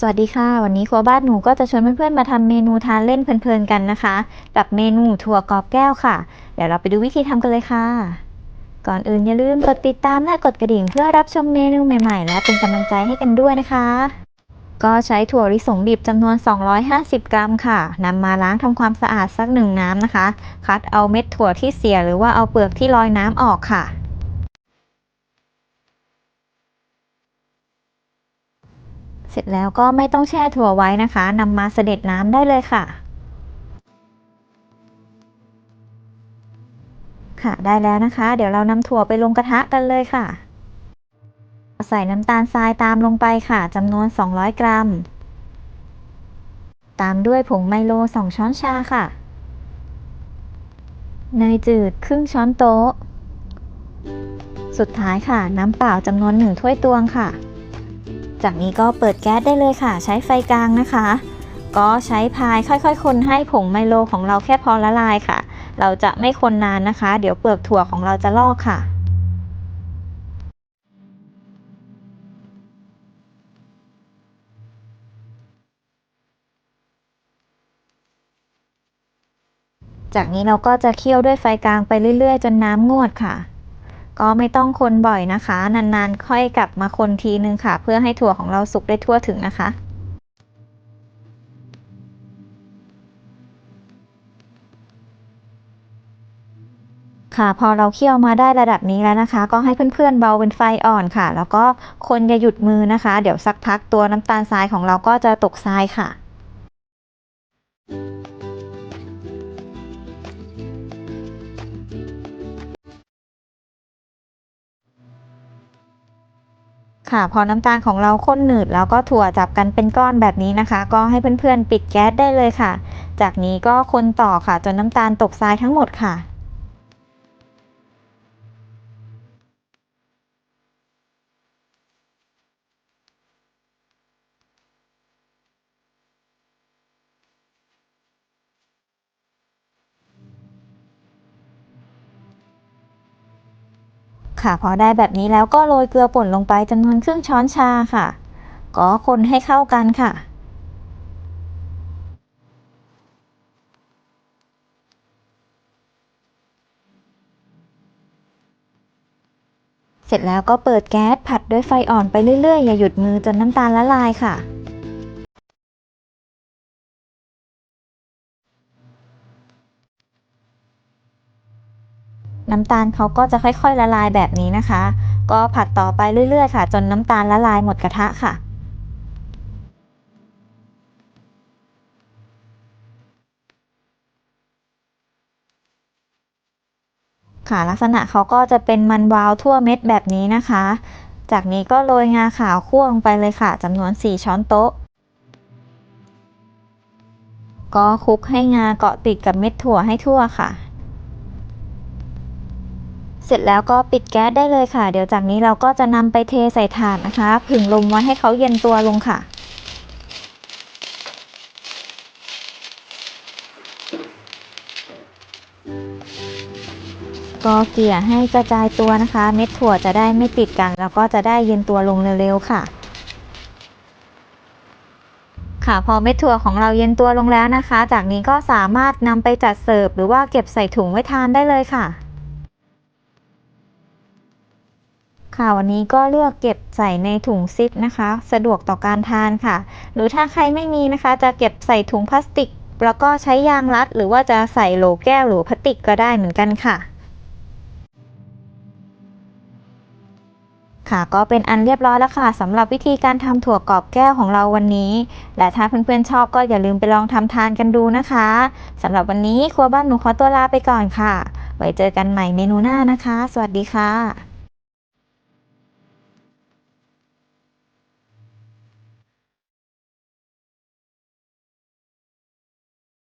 สวัสดีค่ะ วันนี้ครัวบ้านหนูก็จะชวนเพื่อนๆมาทำเมนูทานเล่นเพลินๆกันนะคะ กับเมนูถั่วกรอบแก้วค่ะ เดี๋ยวเราไปดูวิธีทำกันเลยค่ะ ก่อนอื่นอย่าลืมกดติดตามและกดกระดิ่งเพื่อรับชมเมนูใหม่ๆ และเป็นกำลังใจให้กันด้วยนะคะ ก็ใช้ถั่วลิสงดิบจำนวน 250 กรัมค่ะนำมาล้างทำความสะอาดสักหนึ่งน้ำนะคะ คัดเอาเม็ดถั่วที่เสียหรือว่าเอาเปลือกที่ลอยน้ำออกค่ะ สร็จแล้วก็ไม่ต้องแช่ถั่วไว้นะคะนำมาเสด็จน้ำได้เลยค่ะ ค่ะได้แล้วนะคะ เดี๋ยวเรานำถั่วไปลงกระทะกันเลยค่ะ ใส่น้ำตาลทรายตามลงไปค่ะจำนวน 200 กรัม ตามด้วยผงไมโล 2 ช้อนชาค่ะเนยจืดครึ่งช้อนโต๊ะ สุดท้ายค่ะ น้ำเปล่าจำนวน1ถ้วยตวงค่ะ จากนี้ก็เปิดแก๊สได้เลยค่ะ ใช้ไฟกลางนะคะ ก็ใช้พายค่อยๆ คนให้ผงไมโลของเราแค่พอละลายค่ะ เราจะไม่คนนานนะคะ เดี๋ยวเปลือกถั่วของเราจะลอกค่ะจากนี้เราก็จะเคี่ยวด้วยไฟกลางไปเรื่อย ๆ จนน้ำงวดค่ะ ก็ไม่ต้องคนบ่อยนะคะ นานๆ ค่อยกลับมาคนทีนึงค่ะ เพื่อให้ถั่วของเราสุกได้ทั่วถึงนะคะค่ะพอเราเคี่ยวมาได้ระดับนี้แล้วนะคะ ก็ให้เพื่อนๆเบาเป็นไฟอ่อนค่ะ แล้วก็คนอย่าหยุดมือนะคะ เดี๋ยวสักพักตัวน้ำตาลทรายของเราก็จะตกทรายค่ะ ค่ะพอน้ำตาลของเราข้นหนืดแล้วก็ถั่วจับกันเป็นก้อนแบบนี้นะคะ ก็ให้เพื่อนๆ ปิดแก๊สได้เลยค่ะ จากนี้ก็คนต่อค่ะจนน้ำตาลตกทรายทั้งหมดค่ะ ค่ะ พอได้แบบนี้แล้วก็โรยเกลือป่นลงไปจำนวนครึ่งช้อนชาค่ะ ก็คนให้เข้ากันค่ะเสร็จแล้วก็เปิดแก๊สผัดด้วยไฟอ่อนไปเรื่อยๆ อย่าหยุดมือจนน้ำตาลละลายค่ะ น้ำตาลเขาก็จะค่อยๆละลายแบบนี้นะคะ ก็ผัดต่อไปเรื่อยๆค่ะ จนน้ำตาลละลายหมดกระทะค่ะค่ะลักษณะเขาก็จะเป็นมันวาวทั่วเม็ดแบบนี้นะคะ จากนี้ก็โรยงาขาวคั่วลงไปเลยค่ะจำนวน 4 ช้อนโต๊ะ ก็คลุกให้งาเกาะติดกับเม็ดถั่วให้ทั่วค่ะ เสร็จแล้วก็ปิดแก๊สได้เลยค่ะ เดี๋ยวจากนี้เราก็จะนำไปเทใส่ถาดนะคะ ผึ่งลมไว้ให้เขาเย็นตัวลงค่ะก็เกลี่ยให้กระจายตัวนะคะ เม็ดถั่วจะได้ไม่ติดกัน แล้วก็จะได้เย็นตัวลงเร็วๆค่ะ ค่ะพอเม็ดถั่วของเราเย็นตัวลงแล้วนะคะ จากนี้ก็สามารถนำไปจัดเสิร์ฟหรือว่าเก็บใส่ถุงไว้ทานได้เลยค่ะ ค่ะวันนี้ก็เลือกเก็บใส่ในถุงซิปนะคะ สะดวกต่อการทานค่ะ หรือถ้าใครไม่มีนะคะ จะเก็บใส่ถุงพลาสติก แล้วก็ใช้ยางรัด หรือว่าจะใส่โหลแก้วหรือพลาสติกก็ได้เหมือนกันค่ะ ค่ะก็เป็นอันเรียบร้อยแล้วค่ะสำหรับวิธีการทำถั่วกรอบแก้วของเราวันนี้ และถ้าเพื่อนๆชอบก็อย่าลืมไปลองทำทานกันดูนะคะสำหรับวันนี้ครัวบ้านหนูขอตัวลาไปก่อนค่ะ ไว้เจอกันใหม่เมนูหน้านะคะ สวัสดีค่ะ